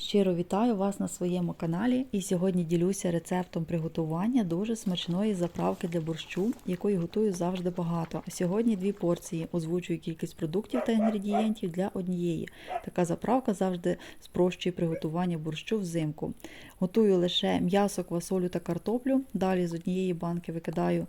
Щиро вітаю вас на своєму каналі і сьогодні ділюся рецептом приготування дуже смачної заправки для борщу, якої готую завжди багато. Сьогодні дві порції озвучую кількість продуктів та інгредієнтів для однієї. Така заправка завжди спрощує приготування борщу взимку. Готую лише м'ясо, квасолю та картоплю. Далі з однієї банки викидаю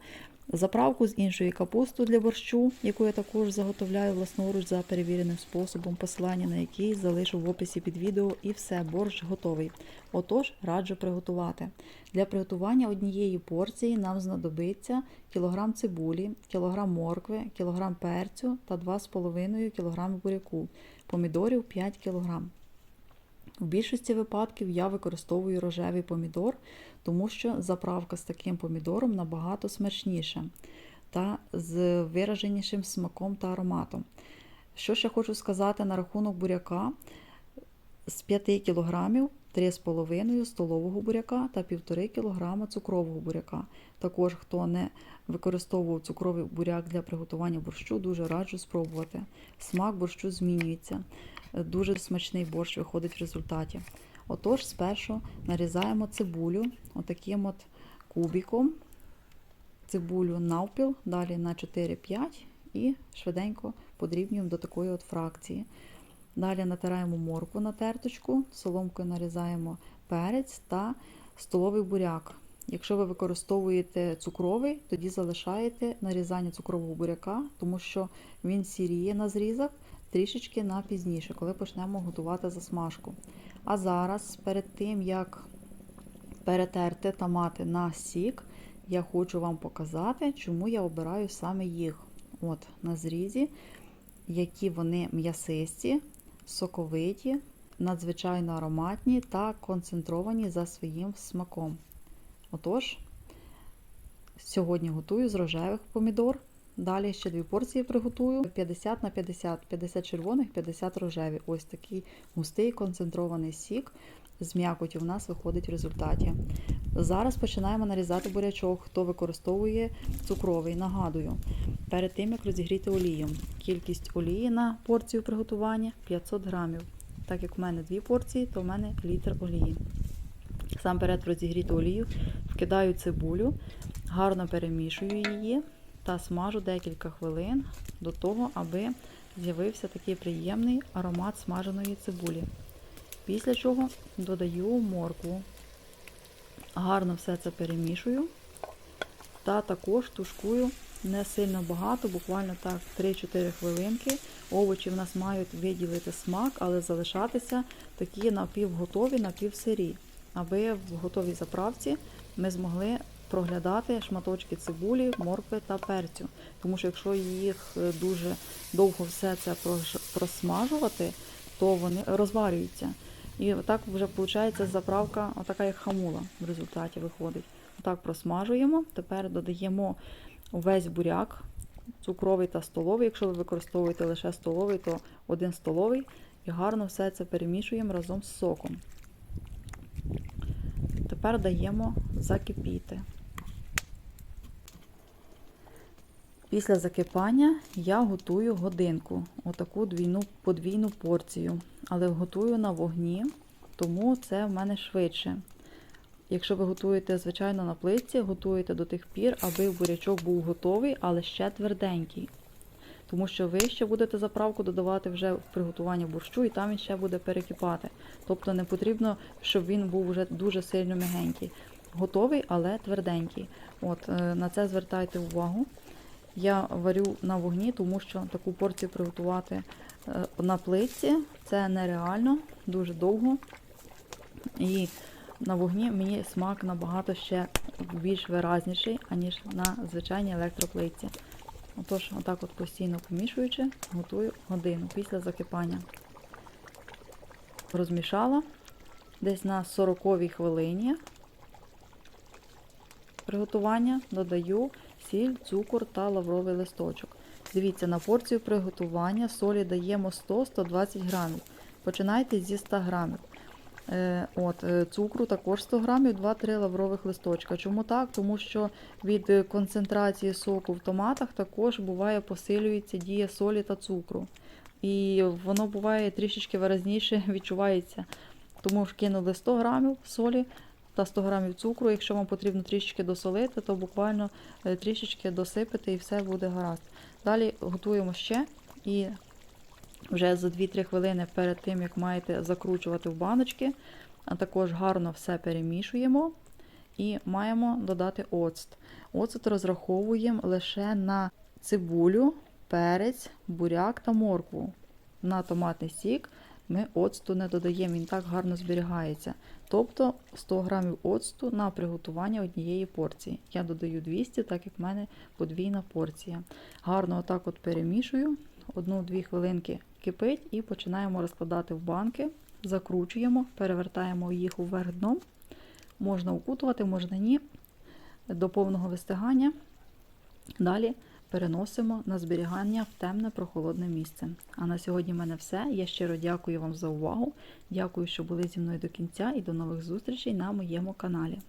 Заправку з іншої капусту для борщу, яку я також заготовляю власноруч за перевіреним способом, посилання на який залишу в описі під відео і все, борщ готовий. Отож, раджу приготувати. Для приготування однієї порції нам знадобиться кілограм цибулі, кілограм моркви, кілограм перцю та 2,5 кг буряку, помідорів 5 кг. В більшості випадків я використовую рожевий помідор, тому що заправка з таким помідором набагато смачніша та з вираженішим смаком та ароматом. Що ще хочу сказати на рахунок буряка: з 5 кг 3,5 столового буряка та 1,5 кг цукрового буряка. Також, хто не використовував цукровий буряк для приготування борщу, дуже раджу спробувати. Смак борщу змінюється. Дуже смачний борщ виходить в результаті. Отож, спершу нарізаємо цибулю отаким от кубиком, цибулю навпіл, далі на 4-5 і швиденько подрібнюємо до такої от фракції. Далі натираємо моркву на терточку, соломкою нарізаємо перець та столовий буряк. Якщо ви використовуєте цукровий, тоді залишаєте нарізання цукрового буряка, тому що він сіріє на зрізах трішечки на пізніше, коли почнемо готувати засмажку. А зараз, перед тим, як перетерти томати на сік, я хочу вам показати, чому я обираю саме їх. От, на зрізі, які вони м'ясисті, соковиті, надзвичайно ароматні та концентровані за своїм смаком. Отож, сьогодні готую з рожевих помідор. Далі ще дві порції приготую 50 на 50, 50 червоних, 50 рожеві. Ось такий густий концентрований сік з м'якотю в нас виходить в результаті. Зараз починаємо нарізати бурячок, хто використовує цукровий. Нагадую, перед тим як розігріти олію. Кількість олії на порцію приготування 500 грамів. Так як в мене дві порції, то в мене літр олії. Сам перед розігріту олію вкидаю цибулю, гарно перемішую її та смажу декілька хвилин до того, аби з'явився такий приємний аромат смаженої цибулі. Після чого додаю моркву. Гарно все це перемішую та також тушкую не сильно багато, буквально так 3-4 хвилинки. Овочі в нас мають виділити смак, але залишатися такі напівготові, напівсирі, аби в готовій заправці ми змогли проглядати шматочки цибулі, моркви та перцю. Тому що якщо їх дуже довго все це просмажувати, то вони розварюються. І так вже виходить заправка, отака як хамула в результаті виходить. Отак просмажуємо. Тепер додаємо увесь буряк, цукровий та столовий. Якщо ви використовуєте лише столовий, то один столовий. І гарно все це перемішуємо разом з соком. Тепер даємо закипіти. Після закипання я готую годинку, отаку двійну, подвійну порцію, але готую на вогні, тому це в мене швидше. Якщо ви готуєте, звичайно, на плитці, готуєте до тих пір, аби бурячок був готовий, але ще тверденький. Тому що ви ще будете заправку додавати вже в приготування борщу, і там він ще буде перекипати. Тобто не потрібно, щоб він був вже дуже сильно м'ягенький. Готовий, але тверденький. От, е, На це звертайте увагу. Я варю на вогні, тому що таку порцію приготувати е, на плитці це нереально, дуже довго. І на вогні мені смак набагато ще більш виразніший, аніж на звичайній електроплитці. Отож, отак от постійно помішуючи, готую годину після закипання. Розмішала десь на 40 й хвилині приготування додаю сіль, цукор та лавровий листочок. Дивіться, на порцію приготування солі даємо 100-120 грамів. Починайте зі 100 грамів. Е, от, е, Цукру також 100 грамів, 2-3 лаврових листочка. Чому так? Тому що від концентрації соку в томатах також буває посилюється дія солі та цукру. І воно буває трішечки виразніше відчувається Тому ж кинули 100 грамів солі та 100 грамів цукру. Якщо вам потрібно трішечки досолити, то буквально е, трішечки досипете і все буде гаразд. Далі готуємо ще і вже за 2-3 хвилини перед тим, як маєте закручувати в баночки, а також гарно все перемішуємо і маємо додати оцт. Оцет розраховуємо лише на цибулю, перець, буряк та моркву. На томатний сік ми оцту не додаємо, він так гарно зберігається. Тобто 100 грамів оцту на приготування однієї порції. Я додаю 200, так як в мене подвійна порція. Гарно отак от перемішую. Одну-дві хвилинки кипить і починаємо розкладати в банки, закручуємо, перевертаємо їх уверх дном. Можна укутувати, можна ні, до повного вистигання. Далі переносимо на зберігання в темне прохолодне місце. А на сьогодні в мене все. Я щиро дякую вам за увагу. Дякую, що були зі мною до кінця і до нових зустрічей на моєму каналі.